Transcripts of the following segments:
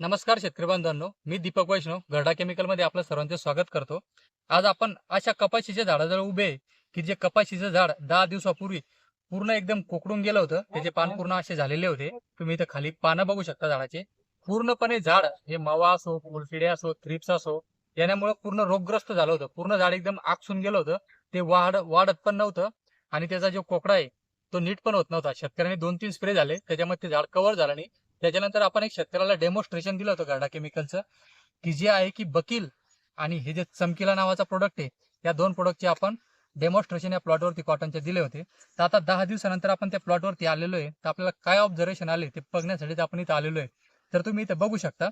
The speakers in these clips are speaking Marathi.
नमस्कार शेतकरी बांधवांनो मी दीपक वैष्णव गरडा केमिकलमध्ये आपलं सर्वांचे स्वागत करतो. आज आपण अशा कपाशीच्या झाडाजवळ उभे की जे कपाशीचं झाड दहा दिवसापूर्वी पूर्ण एकदम कोकडून गेलं होतं. त्याचे पान पूर्ण असे झालेले होते. तुम्ही इथं खाली पानं बघू शकता झाडाचे. पूर्णपणे झाड हे मावा असो फुलफिडे असो थ्रिप्स असो यामुळे पूर्ण रोगग्रस्त झालं होतं. पूर्ण झाड एकदम आकसून गेलं होतं. ते वाढ वाढत पण नव्हतं आणि त्याचा जो कोकडा आहे तो नीट पण होत नव्हता. शेतकऱ्यांनी दोन तीन स्प्रे झाले. त्याच्यामध्ये ते झाड कव्हर झालं नाही. त्याच्यानंतर आपण एक शेतकऱ्याला डेमॉन्स्ट्रेशन दिलं होतं गाडा केमिकलचं की जे आहे की बकील आणि हे जे चमकीला नावाचा प्रोडक्ट आहे या दोन प्रोडक्टचे आपण डेमॉन्स्ट्रेशन या प्लॉटवरती कॉटनचे दिले होते. तर आता दहा दिवसानंतर आपण त्या प्लॉटवरती आलेलो आहे. तर आपल्याला काय ऑब्झर्वेशन आले ते बघण्यासाठी आपण इथं आलेलो आहे. तर तुम्ही इथे बघू शकता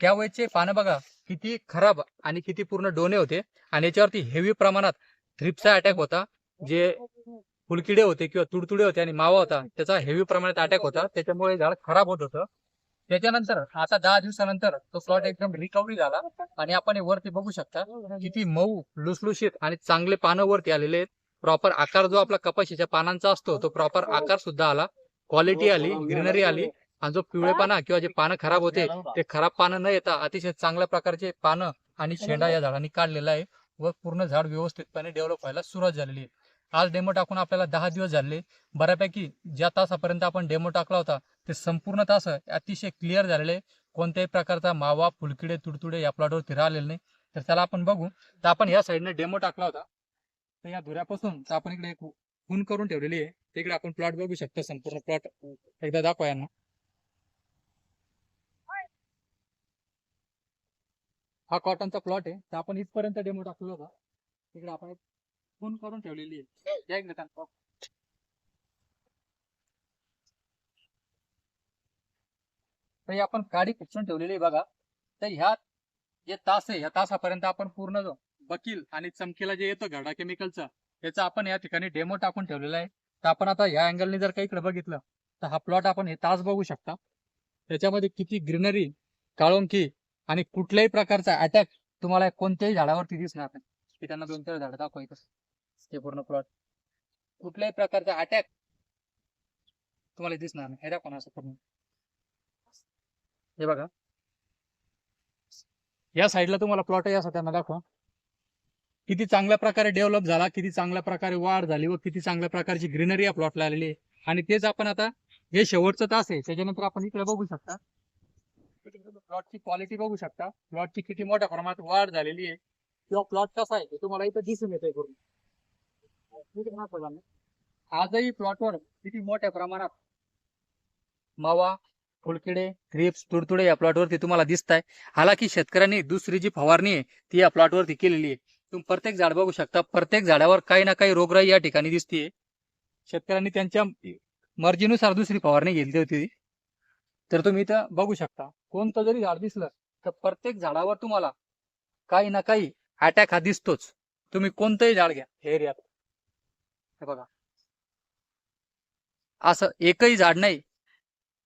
त्या वेळचे पानं बघा किती खराब आणि किती पूर्ण डोने होते. आणि याच्यावरती हेवी प्रमाणात थ्रिप्सचा अटॅक होता जे फुलकिडे होते किंवा तुडतुडे होते आणि मावा होता त्याचा हेवी प्रमाणात अटॅक होता. त्याच्यामुळे झाड खराब होत होतं. त्याच्यानंतर आता दहा दिवसानंतर तो प्लॉट एकदम रिकव्हरी झाला आणि आपण वरती बघू शकता किती मऊ लुसलुशीत आणि चांगले पानं वरती आलेले आहेत. प्रॉपर आकार जो आपला कपाशीच्या पानांचा असतो तो प्रॉपर आकार सुद्धा आला. क्वालिटी आली ग्रीनरी आली आणि जो पिवळेपणा किंवा जे पानं खराब होते ते खराब पानं न येता अतिशय चांगल्या प्रकारचे पानं आणि शेंडा या झाडांनी काढलेला आहे व पूर्ण झाड व्यवस्थितपणे डेव्हलप व्हायला सुरुवात झालेली आहे. आज डेमो टाकून आपल्याला दहा दिवस झाले. बऱ्यापैकी ज्या तासापर्यंत आपण डेमो टाकला होता ते संपूर्ण तास अतिशय क्लिअर झालेले. कोणत्याही प्रकारचा मावा फुलकिडे तुडतुडे या प्लॉटवरती राहिलेले नाही. तर त्याला आपण बघू. तर आपण या साईडने डेमो टाकला होता. तर या धुऱ्यापासून तर आपण इकडे एक खून करून ठेवलेली आहे. तिकडे आपण प्लॉट बघू शकतो संपूर्ण प्लॉट एकदा दाखवा यांना. हा कॉटनचा प्लॉट आहे. तर आपण इथपर्यंत डेमो टाकलेला होता. तिकडे आपण खून करून ठेवलेली आहे. या इकडे त्यांना. तर ही आपण काडी खुपसून ठेवलेली आहे बघा. तर ह्या जे तास आहे या तासापर्यंत आपण पूर्ण जो बकील आणि चमकीला जे येतं घडा केमिकलचा त्याचा आपण या ठिकाणी डेमो टाकून ठेवलेला आहे. तर आपण आता ह्या अँगलने जर काही इकडे बघितलं तर हा प्लॉट आपण हे तास बघू शकता. त्याच्यामध्ये किती ग्रीनरी काळोंकी आणि कुठल्याही प्रकारचा अटॅक तुम्हाला कोणत्याही झाडावरती दिसणार नाही. की त्यांना दोन चार झाडं दाखवायचं हे पूर्ण प्लॉट कुठल्याही प्रकारचा अटॅक तुम्हाला दिसणार नाही. हे दाखवा असं पूर्ण. हे बघा. या साईडला तुम्हाला प्लॉट या त्यांना दाखवा. किती चांगल्या प्रकारे डेव्हलप झाला किती चांगल्या प्रकारे वाढ झाली व किती चांगल्या प्रकारची ग्रीनरी या प्लॉटला आलेली आहे. आणि तेच आपण आता हे शेवटचं तास आहे. त्याच्यानंतर आपण इकडे बघू शकता. प्लॉटची क्वालिटी बघू शकता. प्लॉटची किती मोठ्या प्रमाणात वाढ झालेली आहे. किंवा प्लॉट कसा आहे ते तुम्हाला इथं दिसून येतंय करून आजही प्लॉटवर किती मोठ्या प्रमाणात मावा फुलकिडे थ्रिप्स तुडतुडे या प्लॉटवरती तुम्हाला दिसत आहे हालाकी शेतकऱ्यांनी दुसरी जी फवारणी आहे ती या प्लॉटवरती केलेली आहे. तुम्ही प्रत्येक झाड बघू शकता प्रत्येक झाडावर काही ना काही रोगराई या ठिकाणी दिसतीये. शेतकऱ्यांनी त्यांच्या मर्जीनुसार दुसरी फवारणी घेतली होती. तर तुम्ही इथं बघू शकता कोणतं जरी झाड दिसलं तर प्रत्येक झाडावर तुम्हाला काही ना काही अटॅक हा दिसतोच. तुम्ही कोणतंही झाड घ्या हे एरियात हे बघा. असं एकही झाड नाही.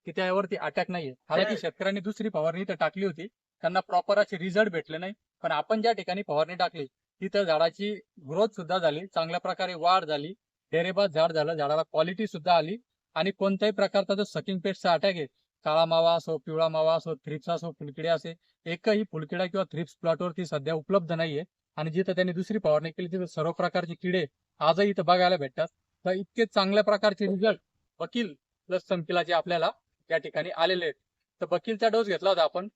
की त्यावरती अटॅक नाहीये. हालाकी शेतकऱ्यांनी दुसरी फवारणी इथं टाकली होती. त्यांना प्रॉपर असे रिझल्ट भेटले नाही. पण आपण ज्या ठिकाणी फवारणी टाकली तिथं झाडाची ग्रोथ सुद्धा झाली. चांगल्या प्रकारे वाढ झाली. डेरेबाज झाड झालं. झाडाला क्वालिटी सुद्धा आली. आणि कोणत्याही प्रकारचा जो सकिंग पेस्टचा अटॅक आहे काळा मावा असो पिवळा मावा असो थ्रिप्स असो फुलकिडे असे एकही फुलकिडा किंवा थ्रिप्स प्लॉटवरती सध्या उपलब्ध नाहीये. आणि जिथं त्यांनी दुसरी फवारणी केली तिथं सर्व प्रकारचे किडे आजही इथं बघायला भेटतात. तर इतके चांगल्या प्रकारचे रिझल्ट वकील प्लस चमकिलाचे आपल्याला या ठिकाणी आलेले आहेत. तर बकीलचा डोस घेतला होता आपण.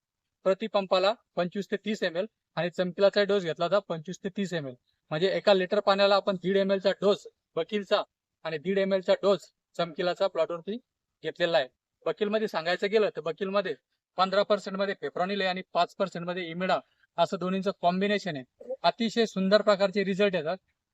प्रति पंपाला पंचवीस ते तीस एम एल आणि चमकिलाचा डोस घेतला होता पंचवीस ते तीस एम एल म्हणजे एका लिटर पाण्याला आपण दीड एम चा डोस बकीलचा आणि दीड एम चा डोस चमकिलाचा प्लॉटवरती घेतलेला आहे. बकील मध्ये सांगायचं गेलं तर बकील मध्ये पंधरा पर्सेंटमध्ये पेप्रॉनिल आहे आणि पाच पर्सेंटमध्ये इमिडा असं दोन्हीचं कॉम्बिनेशन आहे. अतिशय सुंदर प्रकारचे रिझल्ट येतात.